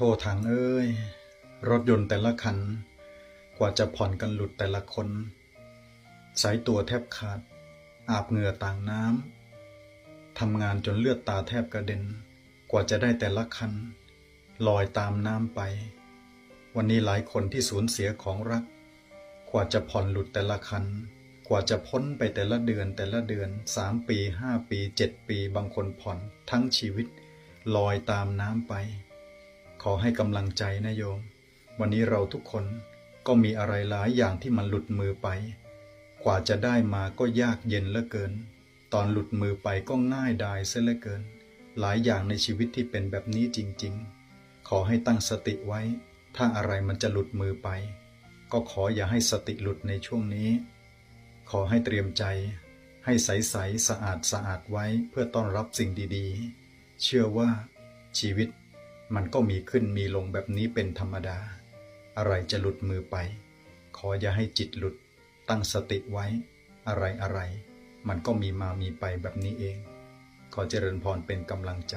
ทษทางเอ้ย รถยนต์แต่ละคัน กว่าจะผ่อนกันหลุดแต่ละคน สายตัวแทบขาด อาบเหงื่อต่างน้ำทำงานจนเลือดตาแทบกระเด็น กว่าจะได้แต่ละคัน ลอยตามน้ำไป วันนี้หลายคนที่สูญเสียของรัก กว่าจะผ่อนหลุดแต่ละคัน กว่าจะพ้นไปแต่ละเดือนแต่ละเดือนสามปีห้าปีเจ็ดปี บางคนผ่อนทั้งชีวิต ลอยตามน้ำไป ขอให้กำลังใจนะโยม วันนี้เราทุกคนก็มีอะไรหลายอย่างที่มันหลุดมือไป กว่าจะได้มาก็ยากเย็นเหลือเกิน ตอนหลุดมือไปก็ง่ายดายเสียเหลือเกิน หลายอย่างในชีวิตที่เป็นแบบนี้จริง ๆ ขอให้ตั้งสติไว้ ถ้าอะไรมันจะหลุดมือไป ก็ขออย่าให้สติหลุดในช่วงนี้ ขอให้เตรียมใจ ให้ใสๆสะอาดสะอาดไว้เพื่อต้อนรับสิ่งดีๆ เชื่อว่าชีวิต มันก็มีขึ้นมีลงแบบนี้เป็นธรรมดา อะไรจะหลุดมือไป ขออย่าให้จิตหลุด ตั้งสติไว้ อะไรอะไร มันก็มีมามีไปแบบนี้เอง ขอเจริญพรเป็นกำลังใจ